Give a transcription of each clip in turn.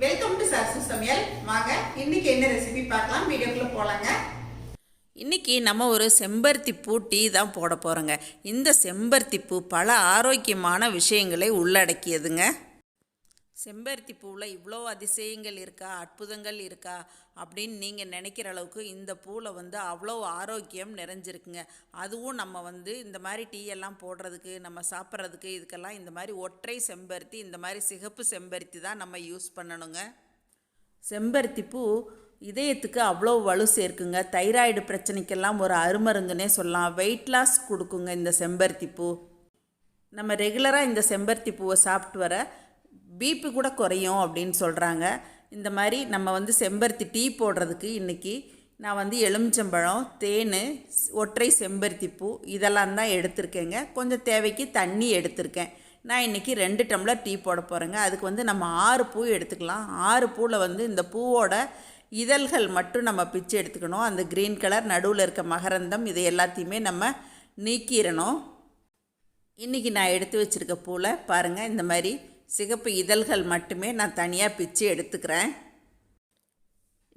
Welcome to சாசு சமையல் வாங்க இன்னைக்கு என்ன ரெசிபி பார்க்கலாம்? வீடியோக்குள்ள போலாங்க. இன்னைக்கு நம்ம ஒரு செம்பருத்தி பூ டீ தான் போட போகிறோங்க இந்த செம்பருத்தி பூ பல ஆரோக்கியமான விஷயங்களை உள்ளடக்கியதுங்க. செம்பருத்தி பூவில் இவ்வளோ அதிசயங்கள் இருக்கா அற்புதங்கள் இருக்கா அப்படின்னு நீங்கள் நினைக்கிற அளவுக்கு இந்த பூவில் வந்து அவ்வளோ ஆரோக்கியம் நிறைஞ்சிருக்குங்க. அதுவும் நம்ம வந்து இந்த மாதிரி டீ எல்லாம் போடுறதுக்கு நம்ம சாப்பிட்றதுக்கு இதுக்கெல்லாம் இந்த மாதிரி ஒற்றை செம்பருத்தி இந்த மாதிரி சிகப்பு செம்பருத்தி தான் நம்ம யூஸ் பண்ணணுங்க. செம்பருத்தி பூ இதயத்துக்கு அவ்வளோ வலு சேர்க்குங்க. தைராய்டு பிரச்சனைக்கெல்லாம் ஒரு அருமருந்துனே சொல்லலாம். வெயிட் லாஸ் கொடுக்குங்க இந்த செம்பருத்தி பூ. நம்ம ரெகுலராக இந்த செம்பருத்தி பூவை சாப்பிட்டு வர பிபி கூட குறையும் அப்படின்னு சொல்கிறாங்க இந்த மாதிரி நம்ம வந்து செம்பருத்தி டீ போடுறதுக்கு இன்றைக்கி நான் வந்து எலுமிச்சம்பழம் தேன் ஒற்றை செம்பருத்தி பூ இதெல்லாம் தான் எடுத்திருக்கேங்க. கொஞ்சம் தேவைக்கு தண்ணி எடுத்திருக்கேன். நான் இன்றைக்கி ரெண்டு டம்ளர் டீ போட போகிறேங்க அதுக்கு வந்து நம்ம ஆறு பூ எடுத்துக்கலாம். ஆறு பூவில் வந்து இந்த பூவோட இதழ்கள் மட்டும் நம்ம பிச்சு எடுத்துக்கணும். அந்த க்ரீன் கலர் நடுவில் இருக்க மகரந்தம் இது எல்லாத்தையுமே நம்ம நீக்கிடணும். இன்றைக்கி நான் எடுத்து வச்சுருக்க பூவில் பாருங்கள் இந்த மாதிரி சிகப்பு இதழ்கள் மட்டுமே நான் தனியாக பிச்சு எடுத்துக்கிறேன்.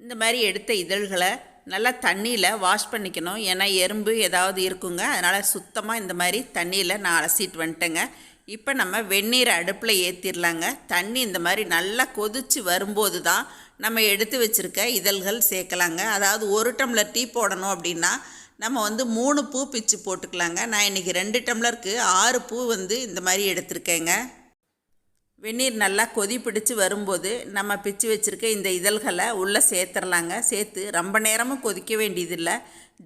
இந்த மாதிரி எடுத்த இதழ்களை நல்லா தண்ணியில் வாஷ் பண்ணிக்கணும். ஏன்னா எறும்பு ஏதாவது இருக்குங்க. அதனால் சுத்தமாக இந்த மாதிரி தண்ணியில் நான் அலசிட்டு வந்துட்டேங்க. இப்போ நம்ம வெந்நீரை அடுப்பில் ஏற்றிடலாங்க தண்ணி இந்த மாதிரி நல்லா கொதித்து வரும்போது தான் நம்ம எடுத்து வச்சுருக்க இதழ்கள் சேர்க்கலாங்க. அதாவது ஒரு டம்ளர் டீ போடணும் அப்படின்னா நம்ம வந்து மூணு பூ பிச்சு போட்டுக்கலாங்க. நான் இன்றைக்கி ரெண்டு டம்ளருக்கு ஆறு பூ வந்து இந்த மாதிரி எடுத்திருக்கேங்க. வெந்நீர் நல்லா கொதி பிடிச்சு வரும்போது நம்ம பிச்சு வச்சுருக்க இந்த இதழ்களை உள்ளே சேர்த்துடலாங்க சேர்த்து ரொம்ப நேரமும் கொதிக்க வேண்டியதில்லை.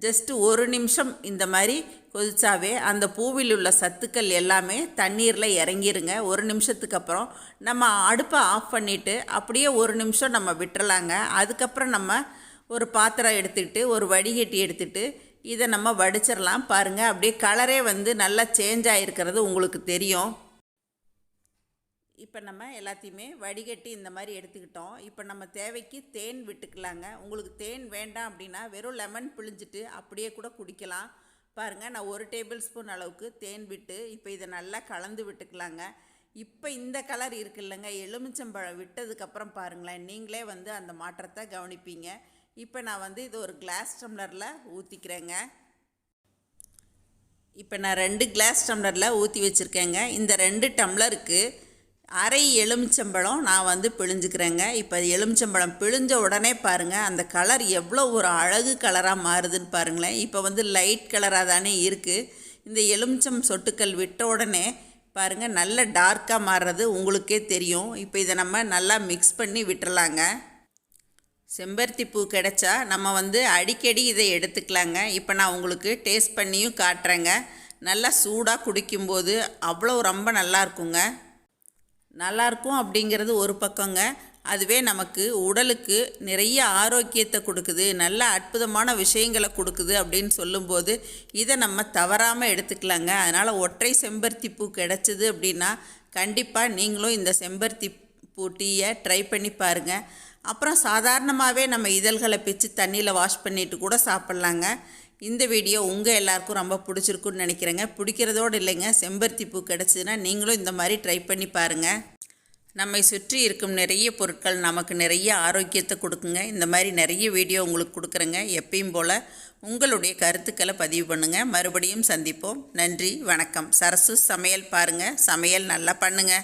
ஜஸ்ட்டு ஒரு நிமிஷம் இந்த மாதிரி கொதிச்சாவே அந்த பூவில் உள்ள சத்துக்கள் எல்லாமே தண்ணீரில் இறங்கிருங்க. ஒரு நிமிஷத்துக்கு அப்புறம் நம்ம அடுப்பை ஆஃப் பண்ணிவிட்டு அப்படியே ஒரு நிமிஷம் நம்ம விட்டுறலாங்க. அதுக்கப்புறம் நம்ம ஒரு பாத்திரம் எடுத்துக்கிட்டு ஒரு வடிகட்டி எடுத்துகிட்டு இதை நம்ம வடிச்சிடலாம். பாருங்கள் அப்படியே கலரே வந்து நல்லா சேஞ்ச் ஆகிருக்கிறது உங்களுக்கு தெரியும். இப்போ நம்ம எல்லாத்தையுமே வடிகட்டி இந்த மாதிரி எடுத்துக்கிட்டோம். இப்போ நம்ம தேவைக்கு தேன் விட்டுக்கலாங்க. உங்களுக்கு தேன் வேண்டாம் அப்படின்னா வெறும் லெமன் பிழிஞ்சிட்டு அப்படியே கூட குடிக்கலாம். பாருங்கள் நான் ஒரு டேபிள் ஸ்பூன் அளவுக்கு தேன் விட்டு இப்போ இதை நல்லா கலந்து விட்டுக்கலாங்க. இப்போ இந்த கலர் இருக்குல்லங்க. எலுமிச்சம்பழம் விட்டதுக்கப்புறம் பாருங்களேன். நீங்களே வந்து அந்த மாற்றத்தை கவனிப்பீங்க. இப்போ நான் வந்து இது ஒரு கிளாஸ் டம்ளரில் ஊற்றிக்கிறேங்க இப்போ நான் ரெண்டு கிளாஸ் டம்ளரில் ஊற்றி வச்சுருக்கேங்க. இந்த ரெண்டு டம்ளருக்கு அரை எலுமிச்சம்பழம் நான் வந்து பிழிஞ்சுக்கிறேங்க. இப்போ எலுமிச்சம்பழம் பிழிஞ்ச உடனே பாருங்கள் அந்த கலர் எவ்வளோ ஒரு அழகு கலராக மாறுதுன்னு பாருங்களேன். இப்போ வந்து லைட் கலராக தானே இருக்குது இந்த எலுமிச்சம் சொட்டுக்கள் விட்ட உடனே பாருங்கள் நல்ல டார்க்காக மாறுறது உங்களுக்கே தெரியும். இப்போ இதை நம்ம நல்லா மிக்ஸ் பண்ணி விட்டுறலாங்க. செம்பருத்தி பூ கிடைச்சா நம்ம வந்து அடிக்கடி இதை எடுத்துக்கலாங்க. இப்போ நான் உங்களுக்கு டேஸ்ட் பண்ணியும் காட்டுறேங்க. நல்லா சூடாக குடிக்கும்போது அவ்வளோ ரொம்ப நல்லா இருக்குங்க. நல்லாயிருக்கும் அப்படிங்கிறது ஒரு பக்கங்க. அதுவே நமக்கு உடலுக்கு நிறைய ஆரோக்கியத்தை கொடுக்குது. நல்ல அற்புதமான விஷயங்களை கொடுக்குது அப்படின்னு சொல்லும்போது இதை நம்ம தவறாமல் எடுத்துக்கலாங்க. அதனால் ஒற்றை செம்பருத்தி பூ கிடச்சிது அப்படின்னா கண்டிப்பாக நீங்களும் இந்த செம்பருத்தி பூ டீயை ட்ரை பண்ணி பாருங்கள் அப்புறம் சாதாரணமாகவே நம்ம இதழ்களை பிச்சு தண்ணியில் வாஷ் பண்ணிட்டு கூட சாப்பிட்லாங்க. இந்த வீடியோ உங்கள் எல்லாருக்கும் ரொம்ப பிடிச்சிருக்குன்னு நினைக்கிறேங்க. பிடிக்கிறதோடு இல்லைங்க. செம்பருத்தி பூ கிடச்சிதுன்னா நீங்களும் இந்த மாதிரி ட்ரை பண்ணி பாருங்கள் நம்மை சுற்றி இருக்கும் நிறைய பொருட்கள் நமக்கு நிறைய ஆரோக்கியத்தை கொடுக்குங்க. இந்த மாதிரி நிறைய வீடியோ உங்களுக்கு கொடுக்குறேங்க. எப்பயும் போல் உங்களுடைய கருத்துக்களை பதிவு பண்ணுங்கள் மறுபடியும் சந்திப்போம். நன்றி வணக்கம். சரசு சமையல் பாருங்கள் சமையல் நல்லா பண்ணுங்கள்